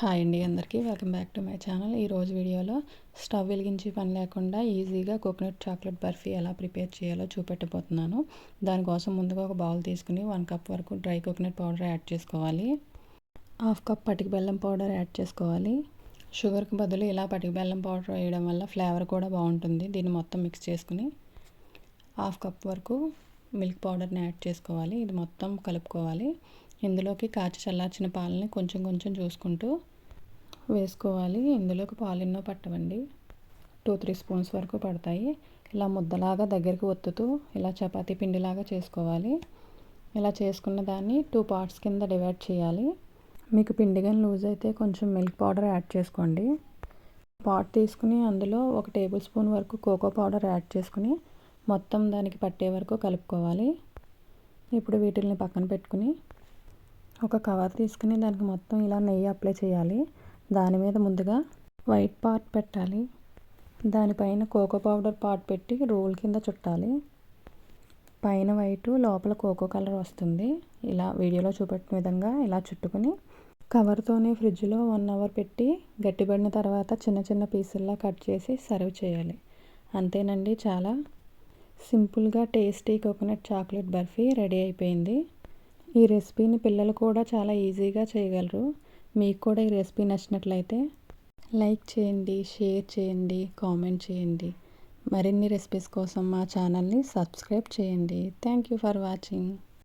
Hi అండి అందరికీ. Welcome back to my channel ఈరోజు వీడియోలో స్టవ్ వెలిగించి పని లేకుండా ఈజీగా కోకోనట్ చాక్లెట్ బర్ఫీ ఎలా ప్రిపేర్ చేయాలో చూపెట్టబోతున్నాను. దానికోసం ముందుగా ఒక బౌల్ తీసుకుని వన్ కప్ వరకు డ్రై కోకోనట్ పౌడర్ యాడ్ చేసుకోవాలి. హాఫ్ కప్ పటిక బెల్లం పౌడర్ యాడ్ చేసుకోవాలి. షుగర్కి బదులు ఇలా పటికి బెల్లం పౌడర్ వేయడం వల్ల ఫ్లేవర్ కూడా బాగుంటుంది. దీన్ని మొత్తం మిక్స్ చేసుకుని హాఫ్ కప్ వరకు మిల్క్ పౌడర్ని యాడ్ చేసుకోవాలి. ఇది మొత్తం కలుపుకోవాలి. ఇందులోకి కాచి చల్లార్చిన పాలని కొంచెం కొంచెం చూసుకుంటూ వేసుకోవాలి. ఇందులోకి పాలు ఎన్నో పట్టవండి. టూ త్రీ స్పూన్స్ వరకు పడతాయి. ఇలా ముద్దలాగా దగ్గరికి ఒత్తుతూ ఇలా చపాతీ పిండిలాగా చేసుకోవాలి. ఇలా చేసుకున్న దాన్ని టూ పార్ట్స్ కింద డివైడ్ చేయాలి. మీకు పిండి కానీ లూజ్ అయితే కొంచెం మిల్క్ పౌడర్ యాడ్ చేసుకోండి. పాట్ తీసుకుని అందులో ఒక టేబుల్ స్పూన్ వరకు కోకో పౌడర్ యాడ్ చేసుకుని మొత్తం దానికి పట్టే వరకు కలుపుకోవాలి. ఇప్పుడు వీటిల్ని పక్కన పెట్టుకుని ఒక కవర్ తీసుకుని దానికి మొత్తం ఇలా నెయ్యి అప్లై చేయాలి. దాని మీద ముందుగా వైట్ పార్ట్ పెట్టాలి. దానిపైన కోకో పౌడర్ పార్ట్ పెట్టి రోల్ కింద చుట్టాలి. పైన వైట్ లోపల కోకో కలర్ వస్తుంది. ఇలా వీడియోలో చూపెట్టిన విధంగా ఇలా చుట్టుకుని కవర్తోనే ఫ్రిడ్జ్లో వన్ అవర్ పెట్టి గట్టిపడిన తర్వాత చిన్న చిన్న పీసుల్లా కట్ చేసి సర్వ్ చేయాలి. అంతేనండి చాలా సింపుల్గా tasty coconut chocolate barfi ready అయిపోయింది. ఈ రెసిపీని పిల్లలు కూడా చాలా ఈజీగా చేయగలరు. మీకు కూడా ఈ రెసిపీ నచ్చినట్లయితే లైక్ చేయండి షేర్ చేయండి కామెంట్ చేయండి. మరిన్ని రెసిపీస్ కోసం మా ఛానల్ని సబ్స్క్రైబ్ చేయండి. Thank you for watching.